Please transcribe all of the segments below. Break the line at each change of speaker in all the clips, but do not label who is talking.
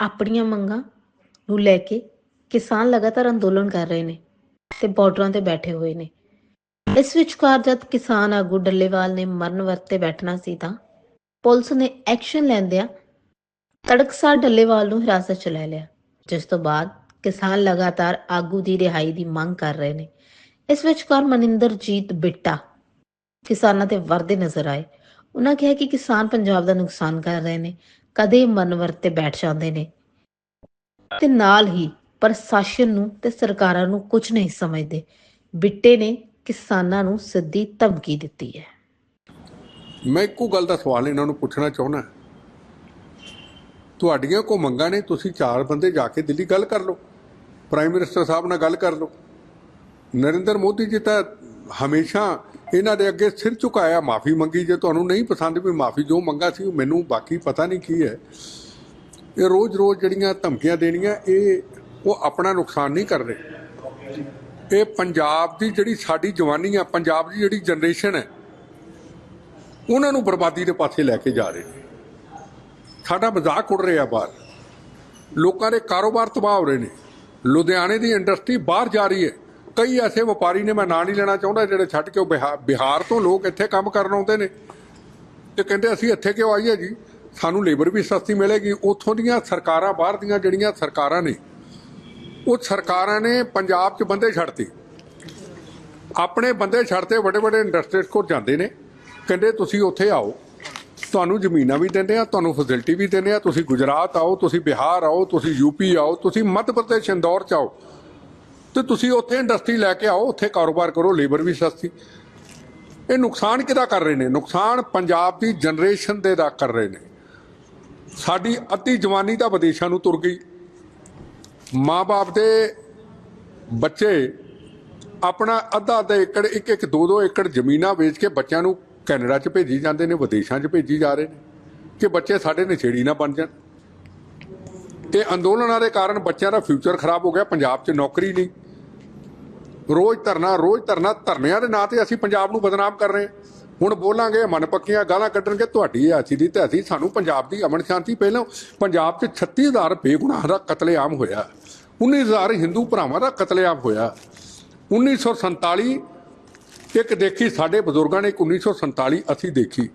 ਆਪਣੀਆਂ ਮੰਗਾਂ ਨੂੰ ਲੈ ਕੇ ਕਿਸਾਨ ਲਗਾਤਾਰ ਅੰਦੋਲਨ ਕਰ ਰਹੇ ਨੇ ਤੇ ਬਾਰਡਰਾਂ ਤੇ ਬੈਠੇ ਹੋਏ ਨੇ। ਇਸ ਵਿਚਕਾਰ ਜਦ ਕਿਸਾਨ ਆਗੂ ਡੱਲੇਵਾਲ ਨੇ ਮਰਨ ਵਰਤੇ ਬੈਠਣਾ ਸੀ ਤਾਂ ਪੁਲਿਸ ਨੇ ਐਕਸ਼ਨ ਲੈਂਦਿਆਂ ਤੜਕਸਾਰ ਡੱਲੇਵਾਲ ਨੂੰ ਹਿਰਾਸਤ 'ਚ ਲੈ ਲਿਆ, ਜਿਸ ਤੋਂ ਬਾਅਦ ਕਿਸਾਨ ਲਗਾਤਾਰ ਆਗੂ ਦੀ ਰਿਹਾਈ ਦੀ ਮੰਗ ਕਰ ਰਹੇ ਨੇ। ਇਸ ਵਿਚਕਾਰ ਮਨਿੰਦਰਜੀਤ ਬਿੱਟਾ ਕਿਸਾਨਾਂ ਤੇ ਵਰਦੇ ਨਜ਼ਰ ਆਏ। ਉਹਨਾਂ ਕਿਹਾ ਕਿ ਕਿਸਾਨ ਪੰਜਾਬ ਦਾ ਨੁਕਸਾਨ ਕਰ ਰਹੇ ਨੇ ਕਦੇ ਮਨ ਵਰਤੇ ਬੈਠ ਜਾਂਦੇ ਨੇ। ਤੇ ਨਾਲ ਹੀ ਪ੍ਰਸ਼ਾਸਨ ਨੂੰ ਤੇ ਸਰਕਾਰਾਂ ਨੂੰ ਕੁਝ ਨਹੀਂ ਸਮਝਦੇ। ਬਿੱਟੇ ਨੇ ਕਿਸਾਨਾਂ ਨੂੰ ਸਿੱਧੀ ਧਮਕੀ ਦਿੱਤੀ ਹੈ।
ਮੈਂ ਇੱਕੋ ਗੱਲ ਦਾ ਸਵਾਲ ਇਹਨਾਂ ਨੂੰ ਪੁੱਛਣਾ ਚਾਹੁੰਦਾ ਤੁਹਾਡੀਆਂ ਕੋ ਮੰਗਾਂ ਨੇ, ਤੁਸੀਂ ਚਾਰ ਬੰਦੇ ਜਾ ਕੇ ਦਿੱਲੀ ਗੱਲ ਕਰ ਲਓ। ਪ੍ਰਾਈਮ ਮਿਨਿਸਟਰ ਸਾਹਿਬ ਨਾਲ ਗੱਲ ਕਰ ਲਓ। ਨਰਿੰਦਰ ਮੋਦੀ ਜੀ ਤਾਂ ਹਮੇਸ਼ਾ ਇਹਨਾਂ ਦੇ ਅੱਗੇ ਸਿਰ ਝੁਕਾਇਆ, ਮਾਫੀ ਮੰਗੀ। ਜੇ ਤੁਹਾਨੂੰ ਨਹੀਂ ਪਸੰਦ ਵੀ ਮਾਫੀ ਜੋ ਮੰਗਾ ਸੀ, ਉਹ ਮੈਨੂੰ ਬਾਕੀ ਪਤਾ ਨਹੀਂ ਕੀ ਹੈ। ਇਹ ਰੋਜ਼-ਰੋਜ਼ ਜਿਹੜੀਆਂ ਧਮਕੀਆਂ ਦੇਣੀਆਂ, ਇਹ ਉਹ ਆਪਣਾ ਨੁਕਸਾਨ ਨਹੀਂ ਕਰ ਰਹੇ। ਇਹ ਪੰਜਾਬ ਦੀ ਜਿਹੜੀ ਸਾਡੀ ਜਵਾਨੀ ਆ, ਪੰਜਾਬ ਦੀ ਜਿਹੜੀ ਜਨਰੇਸ਼ਨ ਹੈ, ਉਹਨਾਂ ਨੂੰ ਬਰਬਾਦੀ ਦੇ ਪਾਸੇ ਲੈ ਕੇ ਜਾ ਰਹੇ ਨੇ। ਸਾਡਾ ਮਜ਼ਾਕ ਉੜ ਰਿਹਾ ਬਾਹਰ। ਲੋਕਾਂ ਦੇ ਕਾਰੋਬਾਰ ਤਬਾਹ ਹੋ ਰਹੇ ਨੇ। ਲੁਧਿਆਣੇ ਦੀ ਇੰਡਸਟਰੀ ਬਾਹਰ ਜਾ ਰਹੀ ਹੈ। ਕਈ ਐਸੇ ਵਪਾਰੀ ਨੇ, ਮੈਂ ਨਾਂ ਨਹੀਂ ਲੈਣਾ ਚਾਹੁੰਦਾ, ਜਿਹੜੇ ਛੱਡ ਕੇ ਉਹ ਬਿਹਾ- ਬਿਹਾਰ ਤੋਂ ਲੋਕ ਇੱਥੇ ਕੰਮ ਕਰਨ ਆਉਂਦੇ ਨੇ। ਤੇ ਕਹਿੰਦੇ, ਅਸੀਂ ਇੱਥੇ ਕਿਉਂ ਆਈਏ ਜੀ? ਸਾਨੂੰ ਲੇਬਰ ਵੀ ਸਸਤੀ ਮਿਲੇਗੀ। ਉੱਥੋਂ ਦੀਆਂ ਸਰਕਾਰਾਂ, ਬਾਹਰ ਦੀਆਂ ਜਿਹੜੀਆਂ ਸਰਕਾਰਾਂ ਨੇ, ਉਹ ਸਰਕਾਰਾਂ ਨੇ ਪੰਜਾਬ 'ਚ ਬੰਦੇ ਛੱਡਤੇ। ਆਪਣੇ ਬੰਦੇ ਛੱਡਤੇ ਵੱਡੇ ਵੱਡੇ ਇੰਡਸਟਰੀਜ਼ ਕੋਲ ਜਾਂਦੇ ਨੇ। ਕਹਿੰਦੇ, ਤੁਸੀਂ ਉੱਥੇ ਆਓ। ਤੁਹਾਨੂੰ ਜ਼ਮੀਨਾਂ ਵੀ ਦਿੰਦੇ ਆ ਤੁਹਾਨੂੰ ਫੈਸਿਲਿਟੀ ਵੀ ਦਿੰਦੇ ਆ ਤੁਸੀਂ ਗੁਜਰਾਤ ਆਓ, ਤੁਸੀਂ ਬਿਹਾਰ ਆਓ, ਤੁਸੀਂ ਯੂਪੀ ਆਓ, ਤੁਸੀਂ ਮੱਧ ਪ੍ਰਦੇਸ਼, ਇੰਦੌਰ ਚ ਆਓ। ਤੇ ਤੁਸੀਂ ਉੱਥੇ ਇੰਡਸਟਰੀ ਲੈ ਕੇ ਆਓ, ਉੱਥੇ ਕਾਰੋਬਾਰ ਕਰੋ ਲੇਬਰ ਵੀ ਸਸਤੀ। ਇਹ ਨੁਕਸਾਨ ਕਿਹਦਾ ਕਰ ਰਹੇ ਨੇ? ਨੁਕਸਾਨ ਪੰਜਾਬ ਦੀ ਜਨਰੇਸ਼ਨ ਦੇ ਦਾ ਕਰ ਰਹੇ ਨੇ। ਸਾਡੀ ਅੱਧੀ ਜਵਾਨੀ ਤਾਂ ਵਿਦੇਸ਼ਾਂ ਨੂੰ ਤੁਰ ਗਈ। ਮਾਪੇ ਦੇ ਬੱਚੇ ਆਪਣਾ ਅੱਧਾ ਅੱਧਾ ਏਕੜ ਇੱਕ ਇੱਕ ਦੋ ਦੋ ਏਕੜ ਜ਼ਮੀਨਾਂ ਵੇਚ ਕੇ ਬੱਚਿਆਂ ਨੂੰ ਕੈਨੇਡਾ 'ਚ ਭੇਜੀ ਜਾਂਦੇ ਨੇ, ਵਿਦੇਸ਼ਾਂ 'ਚ ਭੇਜੀ ਜਾ ਰਹੇ ਨੇ। ਕਿ ਬੱਚੇ ਸਾਡੇ ਨਛੇੜੀ ਨਾ ਬਣ ਜਾਣ। ਤੇ ਅੰਦੋਲਨਾਂ ਦੇ ਕਾਰਨ ਬੱਚਿਆਂ ਦਾ ਫਿਊਚਰ ਖਰਾਬ ਹੋ ਗਿਆ, ਪੰਜਾਬ 'ਚ ਨੌਕਰੀ ਨਹੀਂ। ਰੋਜ਼ ਧਰਨਾ ਰੋਜ਼ ਧਰਨਾ, ਧਰਨਿਆਂ ਦੇ ਨਾਂ ਤੇ ਅਸੀਂ ਪੰਜਾਬ ਨੂੰ ਬਦਨਾਮ ਕਰ ਰਹੇ ਹਾਂ। ਹੁਣ ਬੋਲਾਂਗੇ, ਮਨ ਪੱਕੀਆਂ ਗਾਲਾਂ ਕੱਢਣਗੇ, ਤੁਹਾਡੀ ਆਚੀ ਦੀ ਤੇ ਅਸੀਂ ਸਾਨੂੰ ਪੰਜਾਬ ਦੀ ਅਮਨ ਸ਼ਾਂਤੀ ਪਹਿਲਾਂ ਪੰਜਾਬ 'ਚ 36000 ਬੇਗੁਨਾਹ ਦਾ ਕਤਲੇਆਮ ਹੋਇਆ। 19000 ਹਿੰਦੂ ਭਰਾਵਾਂ ਦਾ ਕਤਲੇਆਮ ਹੋਇਆ। 1947 ਇੱਕ ਦੇਖੀ ਸਾਡੇ ਬਜ਼ੁਰਗਾਂ ਨੇ, ਇੱਕ 1947 ਅਸੀਂ ਦੇਖੀ।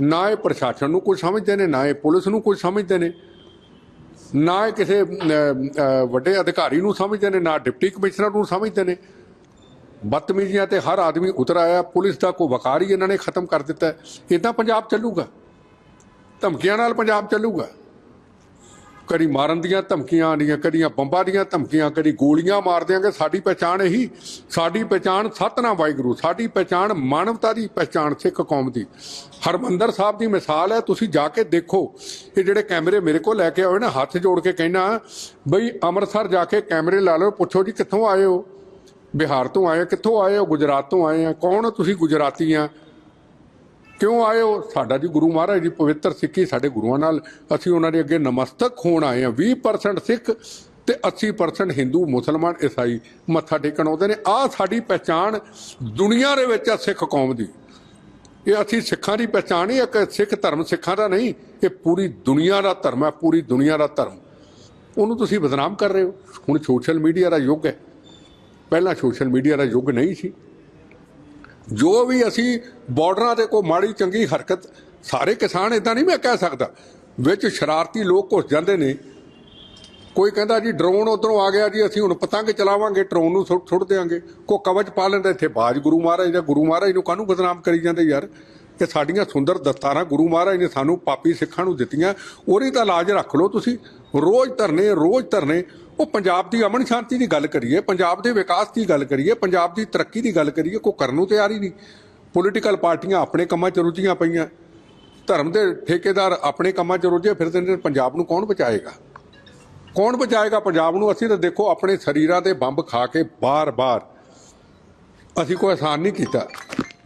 ਨਾ ਇਹ ਪ੍ਰਸ਼ਾਸਨ ਨੂੰ ਕੁਝ ਸਮਝਦੇ ਨੇ, ਨਾ ਇਹ ਪੁਲਿਸ ਨੂੰ ਕੁਝ ਸਮਝਦੇ ਨੇ। ਨਾ ਇਹ ਕਿਸੇ ਵੱਡੇ ਅਧਿਕਾਰੀ ਨੂੰ ਸਮਝਦੇ ਨੇ, ਨਾ ਡਿਪਟੀ ਕਮਿਸ਼ਨਰ ਨੂੰ ਸਮਝਦੇ ਨੇ। ਬਦਤਮੀਜ਼ੀਆਂ ਤੇ ਹਰ ਆਦਮੀ ਉਤਰ ਆਇਆ, ਪੁਲਿਸ ਦਾ ਕੋਈ ਵਕਾਰ ਹੀ ਇਹਨਾਂ ਨੇ ਖਤਮ ਕਰ ਦਿੱਤਾ। ਇਦਾਂ ਪੰਜਾਬ ਚੱਲੂਗਾ। ਧਮਕੀਆਂ ਨਾਲ ਪੰਜਾਬ ਚੱਲੂਗਾ। ਕਦੀ ਮਾਰਨ ਦੀਆਂ ਧਮਕੀਆਂ ਆਉਂਦੀਆਂ ਕਦੀਆਂ ਬੰਬਾਂ ਦੀਆਂ ਧਮਕੀਆਂ, ਕਦੀ ਗੋਲੀਆਂ ਮਾਰ ਦਿਆਂਗੇ। ਸਾਡੀ ਪਛਾਣ ਇਹੀ, ਸਾਡੀ ਪਛਾਣ ਸਤਨਾ ਵਾਹਿਗੁਰੂ, ਸਾਡੀ ਪਛਾਣ ਮਾਨਵਤਾ ਦੀ ਪਛਾਣ ਸਿੱਖ ਕੌਮ ਦੀ। ਹਰਮੰਦਰ ਸਾਹਿਬ ਦੀ ਮਿਸਾਲ ਹੈ, ਤੁਸੀਂ ਜਾ ਕੇ ਦੇਖੋ ਇਹ ਜਿਹੜੇ ਕੈਮਰੇ ਮੇਰੇ ਕੋਲ ਲੈ ਕੇ ਆਏ ਨਾ ਹੱਥ ਜੋੜ ਕੇ ਕਹਿਣਾ, ਬਈ ਅੰਮ੍ਰਿਤਸਰ ਜਾ ਕੇ ਕੈਮਰੇ ਲਾ ਲਓ, ਪੁੱਛੋ ਜੀ ਕਿੱਥੋਂ ਆਏ ਹੋ? ਬਿਹਾਰ ਤੋਂ ਆਏ ਕਿੱਥੋਂ ਆਏ ਹੋ? ਗੁਜਰਾਤ ਤੋਂ ਆਏ ਆ। ਕੌਣ ਹੋ ਤੁਸੀਂ ਗੁਜਰਾਤੀ ਆ? ਕਿਉਂ ਆਏ ਹੋ? ਸਾਡਾ ਜੀ ਗੁਰੂ ਮਹਾਰਾਜ ਦੀ ਪਵਿੱਤਰ ਸਿੱਖੀ ਸਾਡੇ ਗੁਰੂਆਂ ਨਾਲ। ਅਸੀਂ ਉਹਨਾਂ ਦੇ ਅੱਗੇ ਨਮਸਤਕ ਹੋਣ ਆਏ ਆ। 20% ਸਿੱਖ ਤੇ 80% ਹਿੰਦੂ, ਮੁਸਲਮਾਨ, ਈਸਾਈ ਮੱਥਾ ਟੇਕਣ ਆਉਂਦੇ ਨੇ। ਆਹ ਸਾਡੀ ਪਹਿਚਾਣ ਦੁਨੀਆ ਦੇ ਵਿੱਚ ਆ ਸਿੱਖ ਕੌਮ ਦੀ। ਇਹ ਅਸੀਂ ਸਿੱਖਾਂ ਦੀ ਪਹਿਚਾਣ ਹੀ ਇੱਕ ਸਿੱਖ ਧਰਮ ਸਿੱਖਾਂ ਦਾ ਨਹੀਂ, ਇਹ ਪੂਰੀ ਦੁਨੀਆ ਦਾ ਧਰਮ ਹੈ ਪੂਰੀ ਦੁਨੀਆ ਦਾ ਧਰਮ। ਉਹਨੂੰ ਤੁਸੀਂ ਬਦਨਾਮ ਕਰ ਰਹੇ ਹੋ। ਹੁਣ ਸੋਸ਼ਲ ਮੀਡੀਆ ਦਾ ਯੁੱਗ ਹੈ। ਪਹਿਲਾਂ ਸੋਸ਼ਲ ਮੀਡੀਆ ਦਾ ਯੁੱਗ ਨਹੀਂ ਸੀ। ਜੋ ਵੀ ਅਸੀਂ ਬਾਰਡਰਾਂ ਤੇ ਕੋਈ ਮਾੜੀ ਚੰਗੀ ਹਰਕਤ, ਸਾਰੇ ਕਿਸਾਨ ਇਦਾਂ ਨਹੀਂ ਮੈਂ ਕਹਿ ਸਕਦਾ, ਵਿੱਚ ਸ਼ਰਾਰਤੀ ਲੋਕ ਘੁਸ ਜਾਂਦੇ ਨੇ ਕੋਈ ਕਹਿੰਦਾ ਜੀ ਡਰੋਨ ਉਧਰੋਂ ਆ ਗਿਆ ਜੀ, ਅਸੀਂ ਹੁਣ ਪਤੰਗ ਚਲਾਵਾਂਗੇ, ਡਰੋਨ ਨੂੰ ਸੁੱਟ ਸੁੱਟ ਦੇਾਂਗੇ ਕੋ ਕਵਚ ਪਾ ਲੈਂਦਾ, ਇੱਥੇ ਬਾਜ ਗੁਰੂ ਮਹਾਰਾਜ ਦਾ, ਗੁਰੂ ਮਹਾਰਾਜ ਨੂੰ ਕਾਹਨੂੰ ਬਦਨਾਮ ਕਰੀ ਜਾਂਦੇ ਯਾਰ? ਕਿ ਸਾਡੀਆਂ ਸੁੰਦਰ ਦਸਤਾਰਾਂ ਗੁਰੂ ਮਹਾਰਾਜ ਨੇ ਸਾਨੂੰ ਪਾਪੀ ਸਿੱਖਾਂ ਨੂੰ ਦਿੱਤੀਆਂ, ਉਹਦੀ ਤਾਂ ਲਾਜ ਰੱਖ ਲਓ ਤੁਸੀਂ। ਰੋਜ਼ ਧਰਨੇ ਰੋਜ਼ ਧਰਨੇ। ਉਹ ਪੰਜਾਬ ਦੀ ਅਮਨ ਸ਼ਾਂਤੀ ਦੀ ਗੱਲ ਕਰੀਏ, ਪੰਜਾਬ ਦੇ ਵਿਕਾਸ ਦੀ ਗੱਲ ਕਰੀਏ, ਪੰਜਾਬ ਦੀ ਤਰੱਕੀ ਦੀ ਗੱਲ ਕਰੀਏ, ਕੋਈ ਕਰਨ ਨੂੰ ਤਿਆਰ ਹੀ ਨਹੀਂ। ਪੋਲੀਟੀਕਲ ਪਾਰਟੀਆਂ ਆਪਣੇ ਕੰਮਾਂ 'ਚ ਰੁੱਝੀਆਂ ਪਈਆਂ। ਧਰਮ ਦੇ ਠੇਕੇਦਾਰ ਆਪਣੇ ਕੰਮਾਂ 'ਚ ਰੁੱਝੇ ਫਿਰਦੇ ਨੇ, ਪੰਜਾਬ ਨੂੰ ਕੌਣ ਬਚਾਏਗਾ? ਕੌਣ ਬਚਾਏਗਾ ਪੰਜਾਬ ਨੂੰ? ਅਸੀਂ ਤਾਂ ਦੇਖੋ ਆਪਣੇ ਸਰੀਰਾਂ ਦੇ ਬੰਬ ਖਾ ਕੇ ਬਾਰ-ਬਾਰ ਅਸੀਂ ਕੋਈ ਆਸਾਨ ਨਹੀਂ ਕੀਤਾ।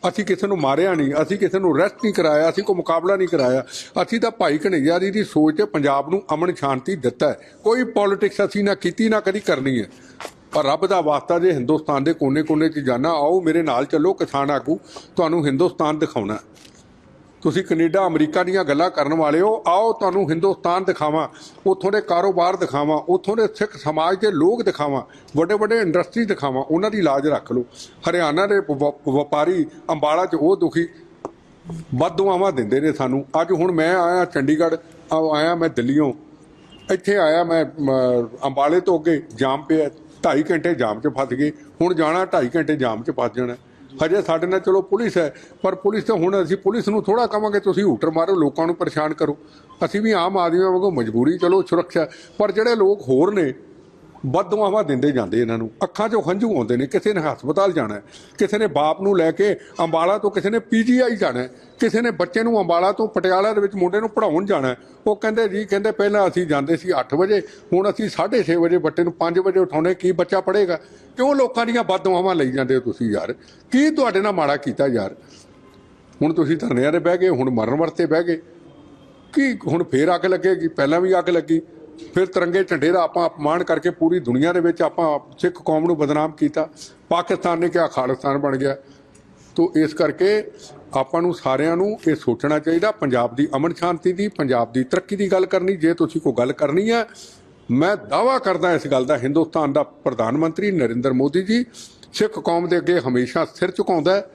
ਅਸੀਂ ਕਿਸੇ ਨੂੰ ਮਾਰਿਆ ਨਹੀਂ, ਅਸੀਂ ਕਿਸੇ ਨੂੰ ਰੈਸਟ ਨਹੀਂ ਕਰਾਇਆ, ਅਸੀਂ ਕੋਈ ਮੁਕਾਬਲਾ ਨਹੀਂ ਕਰਾਇਆ। ਅਸੀਂ ਤਾਂ ਭਾਈ ਕਨਈਆ ਜੀ ਦੀ ਸੋਚ ਤੇ ਪੰਜਾਬ ਨੂੰ ਅਮਨ ਸ਼ਾਂਤੀ ਦਿੱਤਾ ਹੈ। ਕੋਈ ਪੋਲਿਟਿਕਸ ਅਸੀਂ ਨਾ ਕੀਤੀ, ਨਾ ਕਦੀ ਕਰਨੀ ਹੈ। ਪਰ ਰੱਬ ਦਾ ਵਾਸਤਾ ਜੇ ਹਿੰਦੁਸਤਾਨ ਦੇ ਕੋਨੇ-ਕੋਨੇ 'ਚ ਜਾਣਾ, ਆਓ ਮੇਰੇ ਨਾਲ ਚੱਲੋ ਕਿਸਾਨ ਆਗੂ, ਤੁਹਾਨੂੰ ਹਿੰਦੁਸਤਾਨ ਦਿਖਾਉਣਾ। ਤੁਸੀਂ ਕੈਨੇਡਾ, ਅਮਰੀਕਾ ਦੀਆਂ ਗੱਲਾਂ ਕਰਨ ਵਾਲੇ ਹੋ, ਆਓ ਤੁਹਾਨੂੰ ਹਿੰਦੁਸਤਾਨ ਦਿਖਾਵਾਂ, ਉੱਥੋਂ ਦੇ ਕਾਰੋਬਾਰ ਦਿਖਾਵਾਂ, ਉੱਥੋਂ ਦੇ ਸਿੱਖ ਸਮਾਜ ਦੇ ਲੋਕ ਦਿਖਾਵਾਂ ਵੱਡੇ ਵੱਡੇ ਇੰਡਸਟਰੀ ਦਿਖਾਵਾਂ, ਉਹਨਾਂ ਦੀ ਲਾਜ ਰੱਖ ਲਓ। ਹਰਿਆਣਾ ਦੇ ਵ- ਵਪਾਰੀ ਅੰਬਾਲਾ 'ਚ ਉਹ ਦੁਖੀ ਵੱਧ ਦੁਆਵਾਂ ਦਿੰਦੇ ਨੇ ਸਾਨੂੰ। ਅੱਜ ਹੁਣ ਮੈਂ ਆਇਆ ਚੰਡੀਗੜ੍ਹ ਆ- ਆਇਆ ਮੈਂ ਦਿੱਲੀੋਂ ਇੱਥੇ ਆਇਆ ਮੈਂ ਅੰਬਾਲੇ ਤੋਂ ਅੱਗੇ ਜਾਮ ਪਿਆ 2.5 ਘੰਟੇ ਜਾਮ 'ਚ ਫਸ ਗਏ, ਹੁਣ ਜਾਣਾ 2.5 ਘੰਟੇ ਜਾਮ 'ਚ ਫਸ ਜਾਣਾ। ਹਜੇ ਸਾਡੇ ਨਾਲ ਚਲੋ ਪੁਲਿਸ ਹੈ, ਪਰ ਪੁਲਿਸ ਤਾਂ ਹੁਣ ਅਸੀਂ ਪੁਲਿਸ ਨੂੰ ਥੋੜਾ ਕਵਾਂਗੇ, ਤੁਸੀਂ ਹੂਟਰ ਮਾਰੋ, ਲੋਕਾਂ ਨੂੰ ਪਰੇਸ਼ਾਨ ਕਰੋ। ਅਸੀਂ ਵੀ ਆਮ ਆਦਮੀਆਂ ਵਾਂਗੂ ਮਜਬੂਰੀ, ਚਲੋ ਸੁਰੱਖਿਆ, ਪਰ ਜਿਹੜੇ ਲੋਕ ਹੋਰ ਨੇ ਬਦਦੁਆਵਾਂ ਦਿੰਦੇ ਜਾਂਦੇ ਇਹਨਾਂ ਨੂੰ। ਅੱਖਾਂ 'ਚੋਂ ਹੰਝੂ ਆਉਂਦੇ ਨੇ, ਕਿਸੇ ਨੇ ਹਸਪਤਾਲ ਜਾਣਾ ਕਿਸੇ ਨੇ ਬਾਪ ਨੂੰ ਲੈ ਕੇ ਅੰਬਾਲਾ ਤੋਂ ਕਿਸੇ ਨੇ ਪੀਜੀਆਈ ਜਾਣਾ ਕਿਸੇ ਨੇ ਬੱਚੇ ਨੂੰ ਅੰਬਾਲਾ ਤੋਂ ਪਟਿਆਲਾ ਦੇ ਵਿੱਚ ਮੁੰਡੇ ਨੂੰ ਪੜਾਉਣ ਜਾਣਾ ਉਹ ਕਹਿੰਦੇ ਜੀ, ਕਹਿੰਦੇ ਪਹਿਲਾਂ ਅਸੀਂ ਜਾਂਦੇ ਸੀ 8 ਵਜੇ, ਹੁਣ ਅਸੀਂ 6:30 ਵਜੇ ਬੱਚੇ ਨੂੰ 5 ਵਜੇ ਉਠਾਉਣੇ ਕੀ ਬੱਚਾ ਪੜ੍ਹੇਗਾ? ਕਿਉਂ ਲੋਕਾਂ ਦੀਆਂ ਬਦਦੁਆਵਾਂ ਲਈ ਜਾਂਦੇ ਹੋ ਤੁਸੀਂ ਯਾਰ? ਕੀ ਤੁਹਾਡੇ ਨਾਲ ਮਾੜਾ ਕੀਤਾ ਯਾਰ? ਹੁਣ ਤੁਸੀਂ ਧਰਨਿਆਂ 'ਤੇ ਬਹਿ ਗਏ, ਹੁਣ ਮਰਨ ਵਰਤੇ ਬਹਿ ਗਏ। ਕੀ ਹੁਣ ਫੇਰ ਅੱਗ ਲੱਗੇਗੀ? ਪਹਿਲਾਂ ਵੀ ਅੱਗ ਲੱਗੀ। ਫਿਰ ਤਿਰੰਗੇ ਝੰਡੇ ਦਾ ਆਪਾਂ ਅਪਮਾਨ ਕਰਕੇ ਪੂਰੀ ਦੁਨੀਆ ਦੇ ਵਿੱਚ ਆਪਾਂ ਸਿੱਖ ਕੌਮ ਨੂੰ ਬਦਨਾਮ ਕੀਤਾ। ਪਾਕਿਸਤਾਨ ਨੇ ਕਿਹਾ ਖਾਲਿਸਤਾਨ ਬਣ ਗਿਆ। ਤੋ ਇਸ ਕਰਕੇ ਆਪਾਂ ਨੂੰ ਸਾਰਿਆਂ ਨੂੰ ਇਹ ਸੋਚਣਾ ਚਾਹੀਦਾ, ਪੰਜਾਬ ਦੀ ਅਮਨ ਸ਼ਾਂਤੀ ਦੀ, ਪੰਜਾਬ ਦੀ ਤਰੱਕੀ ਦੀ ਗੱਲ ਕਰਨੀ, ਜੇ ਤੁਸੀਂ ਕੋਈ ਗੱਲ ਕਰਨੀ ਹੈ, ਮੈਂ ਦਾਵਾ ਕਰਦਾ ਇਸ ਗੱਲ ਦਾ, ਹਿੰਦੁਸਤਾਨ ਦਾ ਪ੍ਰਧਾਨ ਮੰਤਰੀ ਨਰਿੰਦਰ ਮੋਦੀ ਜੀ, ਸਿੱਖ ਕੌਮ ਦੇ ਅੱਗੇ ਹਮੇਸ਼ਾ ਸਿਰ ਝੁਕਾਉਂਦਾ ਹੈ।